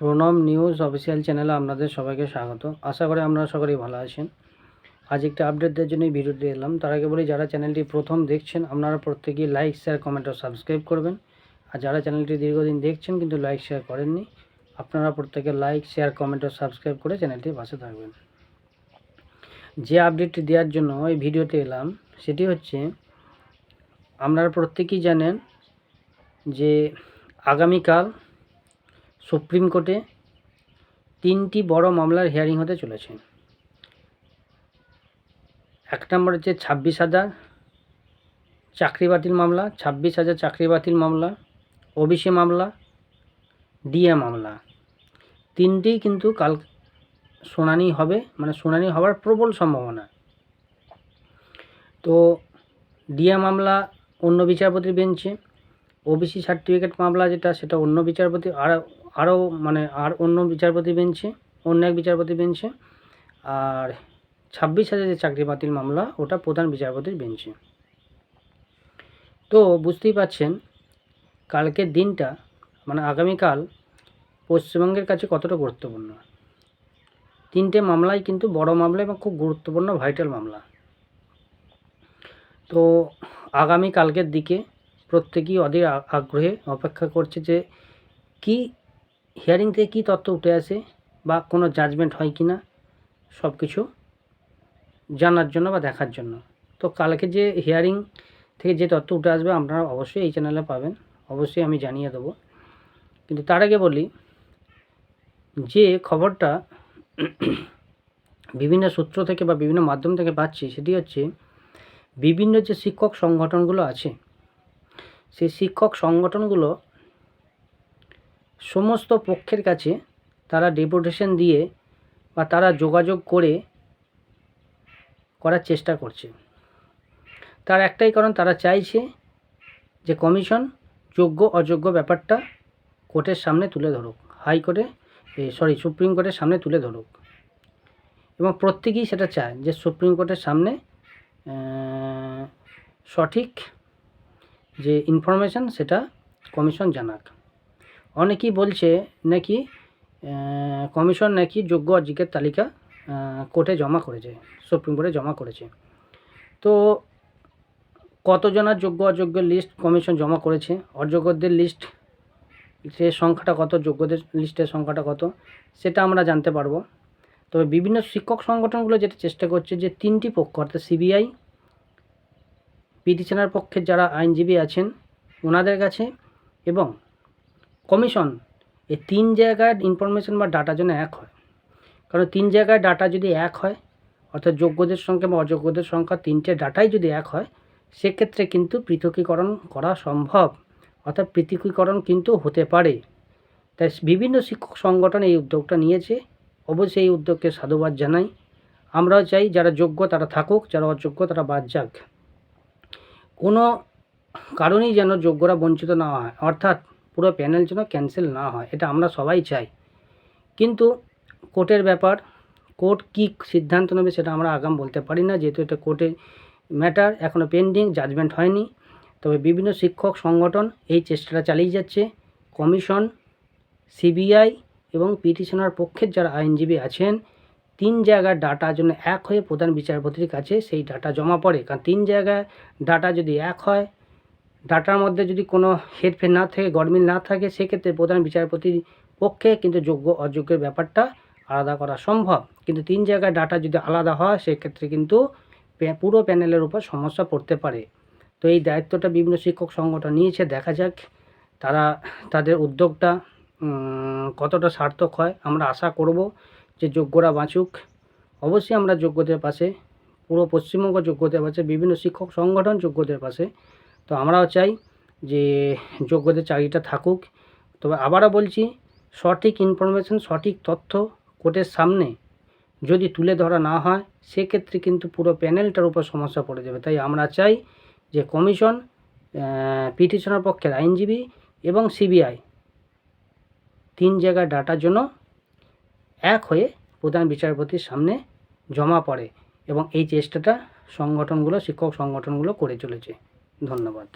Pranab news official চ্যানেলে আপনাদের সবাইকে স্বাগত। আশা করি আপনারা সকলেই ভালো আছেন। আজ একটা আপডেট দেওয়ার জন্য ভিডিওটি এলাম। তার আগে বলি, যারা চ্যানেলটি প্রথম দেখছেন, আপনারা প্রত্যেকেই লাইক শেয়ার কমেন্ট ও সাবস্ক্রাইব করবেন। আর যারা চ্যানেলটি দীর্ঘদিন দেখছেন, কিন্তু লাইক শেয়ার করেননি, আপনারা প্রত্যেকে লাইক শেয়ার কমেন্ট ও সাবস্ক্রাইব করে চ্যানেলটির পাশে থাকবেন। যে আপডেটটি দেওয়ার জন্য এই ভিডিওতে এলাম, সেটি হচ্ছে, আপনারা প্রত্যেকেই জানেন যে আগামীকাল সুপ্রিম কোর্টে তিনটি বড় মামলার হিয়ারিং হতে চলেছে। এক নম্বর হচ্ছে ছাব্বিশ হাজার চাকরি বাতিল মামলা, ছাব্বিশ হাজার চাকরি বাতিল মামলা, ওবিসি মামলা, ডিএ মামলা। তিনটেই কিন্তু কাল শুনানি হবে মানে শুনানি হওয়ার প্রবল সম্ভাবনা। তো ডিএ মামলা অন্য বিচারপতির বেঞ্চে, ওবিসি সার্টিফিকেট মামলা যেটা, সেটা অন্য বিচারপতি, আর আরও মানে আর অন্য বিচারপতি বেঞ্চে, অন্য এক বিচারপতি বেঞ্চে, আর ছাব্বিশ হাজার যে চাকরি বাতিল মামলা, ওটা প্রধান বিচারপতির বেঞ্চে। তো বুঝতেই পাচ্ছেন, কালকের দিনটা মানে আগামীকাল পশ্চিমবঙ্গের কাছে কতটা গুরুত্বপূর্ণ। তিনটে মামলাই কিন্তু বড় মামলা এবং খুব গুরুত্বপূর্ণ ভাইটাল মামলা। তো আগামী কালকের দিকে প্রত্যেকেই অধীর আগ্রহে অপেক্ষা করছে যে কি হিয়ারিং থেকে কী তথ্য উঠে আসে বা কোনো জাজমেন্ট হয় কি না, সব কিছু জানার জন্য বা দেখার জন্য। তো কালকে যে হিয়ারিং থেকে যে তথ্য উঠে আসবে আপনারা অবশ্যই এই চ্যানেলে পাবেন। অবশ্যই আমি জানিয়ে দেবো। কিন্তু তার আগে বলি যে খবরটা বিভিন্ন সূত্র থেকে বা বিভিন্ন মাধ্যম থেকে পাচ্ছি সেটি হচ্ছে বিভিন্ন যে শিক্ষক সংগঠনগুলো আছে, সেই শিক্ষক সংগঠনগুলো সমস্ত পক্ষের কাছে তারা ডেপুটেশন দিয়ে বা তারা যোগাযোগ করে করার চেষ্টা করছে। তার একটাই কারণ, তারা চাইছে যে কমিশন যোগ্য, অযোগ্য ব্যাপারটা কোর্টের সামনে তুলে ধরুক। হাইকোর্টে সরি সুপ্রিম কোর্টের সামনে তুলে ধরুক। এবং প্রত্যেকেই সেটা চায় যে সুপ্রিম কোর্টের সামনে সঠিক যে ইনফরমেশান সেটা কমিশন জানাক। অনেকেই বলছে নাকি কমিশন নাকি যোগ্য অযোগ্যের তালিকা কোর্টে জমা করেছে, সুপ্রিম কোর্টে জমা করেছে। তো কতজনের যোগ্য অযোগ্যের লিস্ট কমিশন জমা করেছে? অযোগ্যদের লিস্ট সে সংখ্যাটা কত? যোগ্যদের লিস্টের সংখ্যাটা কত? সেটা আমরা জানতে পারব। তবে বিভিন্ন শিক্ষক সংগঠনগুলো যেটা চেষ্টা করছে যে তিনটি পক্ষ, অর্থাৎ সিবিআই, পিটিশনের পক্ষে যারা আইনজীবী আছেন, ওনাদের কাছে এবং কমিশন এই তিন জায়গার ইনফরমেশন বা ডাটা যেন এক হয়। কারণ তিন জায়গায় ডাটা যদি এক হয়, অর্থাৎ যোগ্যদের সংখ্যা বা অযোগ্যদের সংখ্যা তিনটে ডাটাই যদি এক হয়, সেক্ষেত্রে কিন্তু পৃথকীকরণ করা সম্ভব, অর্থাৎ পৃথকীকরণ কিন্তু হতে পারে। তাই বিভিন্ন শিক্ষক সংগঠন এই উদ্যোগটা নিয়েছে। অবশ্যই এই উদ্যোগকে সাধুবাদ জানাই। আমরাও চাই যারা যোগ্য তারা থাকুক, যারা অযোগ্য তারা বাদ যাক। কোনো কারণেই যেন যোগ্যরা বঞ্চিত না হয়। অর্থাৎ পুরো প্যানেল যেন ক্যান্সেল না হয়, এটা আমরা সবাই চাই। কিন্তু কোর্টের ব্যাপার, কোর্ট কী সিদ্ধান্ত নেবে সেটা আমরা আগাম বলতে পারি না, যেহেতু এটা কোর্টের ম্যাটার এখনও পেন্ডিং জাজমেন্ট হয়নি। তবে বিভিন্ন শিক্ষক সংগঠন এই চেষ্টাটা চালিয়ে যাচ্ছে। কমিশন, সিবিআই এবং পিটিশনার পক্ষের যারা আইনজীবী আছেন, তিন জায়গার ডাটা জন্য এক হয়ে প্রধান বিচারপতির কাছে সেই ডাটা জমা পড়ে। কারণ তিন জায়গায় ডাটা যদি এক হয় ডাটার মধ্যে যদি কোনো হেরফের না থাকে গরমিল না থাকে, সেক্ষেত্রে প্রধান বিচারপতির পক্ষে কিন্তু যোগ্য অযোগ্যের ব্যাপারটা আলাদা করা সম্ভব। কিন্তু তিন জায়গায় ডাটা যদি আলাদা হয়, সেক্ষেত্রে কিন্তু পুরো প্যানেলের উপর সমস্যা পড়তে পারে। তো এই দায়িত্বটা বিভিন্ন শিক্ষক সংগঠন নিয়েছে, দেখা যাক তারা তাদের উদ্যোগটা কতটা সার্থক হয়। আমরা আশা করব যে যোগ্যরা বাঁচুক। অবশ্যই আমরা যোগ্যদের পাশে, পুরো পশ্চিমবঙ্গ যোগ্যদের পাশে, বিভিন্ন শিক্ষক সংগঠন যোগ্যদের পাশে তো আমরাও চাই যে যোগ্যদের চাকরিটা থাকুক। তবে আবারও বলছি, সঠিক ইনফরমেশন সঠিক তথ্য কোর্টের সামনে যদি তুলে ধরা না হয়, সেক্ষেত্রে কিন্তু পুরো প্যানেলটার উপর সমস্যা পড়ে যাবে। তাই আমরা চাই যে কমিশন পিটিশনের পক্ষের আইনজীবী এবং সিবিআই তিন জায়গায় ডাটার জন্য এক হয়ে প্রধান বিচারপতির সামনে জমা পড়ে এবং এই চেষ্টাটা সংগঠনগুলো, শিক্ষক সংগঠনগুলো করে চলেছে। ধন্যবাদ।